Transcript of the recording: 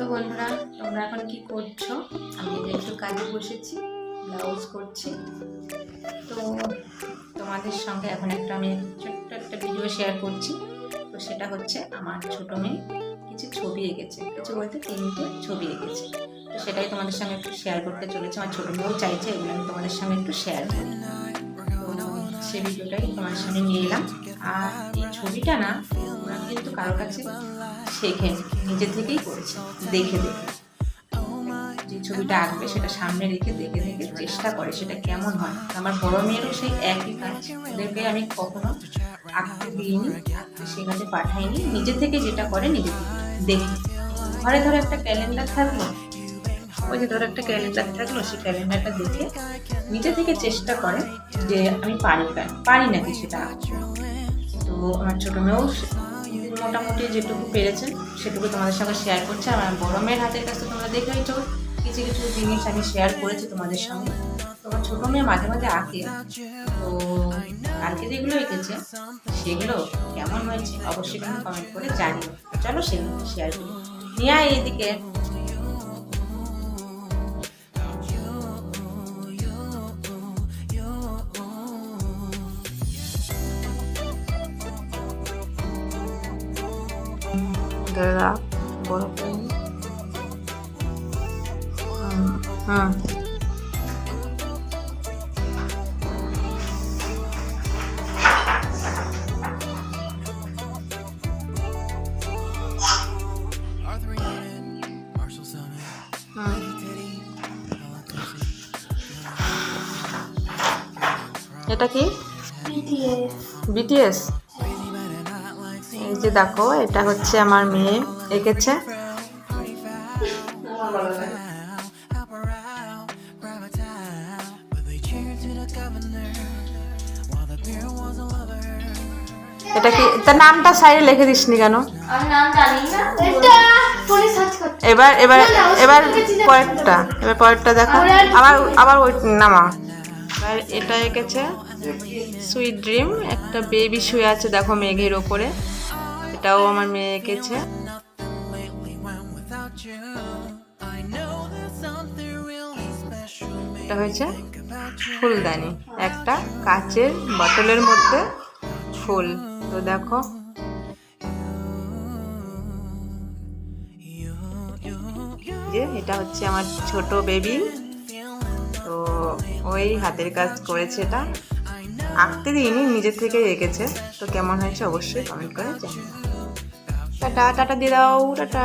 তো বন্ধুরা, তোমরা এখন কি করছ? আমি একটু কাজে বসেছি, ব্লাউজ করছি। তো তোমাদের সঙ্গে এখন একটা আমি ছোট্ট একটা ভিডিও শেয়ার করছি। তো সেটা হচ্ছে আমার ছোটো মেয়ে কিছু ছবি এঁকেছে। কিছু বলতে তিনটে ছবি এঁকেছে। তো সেটাই তোমাদের সঙ্গে একটু শেয়ার করতে চলেছে। আমার ছোটো মেয়েও চাইছে এগুলো আমি তোমাদের সঙ্গে একটু শেয়ার করি। সেই ভিডিওটাই তোমার সামনে নিয়ে এলাম। আর এই ছবিটা না ওরা কিন্তু কারোর কাছে শেখেন নিজে থেকেই করেছে, দেখে দেখে। যে ছবিটা আঁকবে সেটা সামনে রেখে দেখে দেখে চেষ্টা করে সেটা কেমন হয়। আমার বড় মেয়েরও সেই একই কাজ, ওদেরকে আমি কখনো আঁকতে দিইনি শেখাতে পাঠাইনি, নিজে থেকে যেটা করে নিজে দেখি। ঘরে ধরো একটা ক্যালেন্ডার থাকল, ওই যে ধরো একটা ক্যালেন্ডার থাকল, সেই ক্যালেন্ডারটা দেখে নিজে থেকে চেষ্টা করে যে আমি পারি পারি নাকি সেটা তো আমার ছোটো মেয়েও মোটামুটি যেটুকু পেরেছেন সেটুকু তোমাদের সঙ্গে শেয়ার করছে। আর আমার বড় মেয়ের হাতের কাছে তোমরা দেখেইছো কিছু কিছু জিনিস আমি শেয়ার করেছি তোমাদের সঙ্গে। তোমার ছোটো মেয়ে মাঝে মাঝে আঁকে। তো কালকে যেগুলো এঁকেছে, সেগুলো কেমন হয়েছে অবশ্যই কমেন্ট করে জানিও। চলো সেগুলো শেয়ার করি। নিয়ে এইদিকে। দাদা বড় করে হুম। এটা কি? বিটিএস এই যে দেখো এটা হচ্ছে আমার মেয়ে এঁকেছে। এটা কি তার নামটা সাইডে লিখে দিসনি কেন? আমি নাম জানি না। এটা ফোনে সার্চ করতে এবার এবার এবার পরেরটা এবার পরেরটা দেখা। আবার- আবার আবার ওই নামা এবার এটা এঁকেছে। সুইট ড্রিম একটা বেবি শুয়ে আছে দেখো মেঘের ওপরে। এটাও আমার মেয়ে এঁকেছে এটা হয়েছে ফুলদানি একটা কাচের বটলের মধ্যে ফুল। তো দেখো। যে এটা হচ্ছে আমার ছোট বেবি। তো ওই হাতের কাজ করেছে এটা। আঁকতে দিইনি নিজের থেকে এঁকেছে। তো কেমন হয়েছে অবশ্যই কমেন্ট করে জানিও। টাটা টাটা দিয়ে দাও টাটা।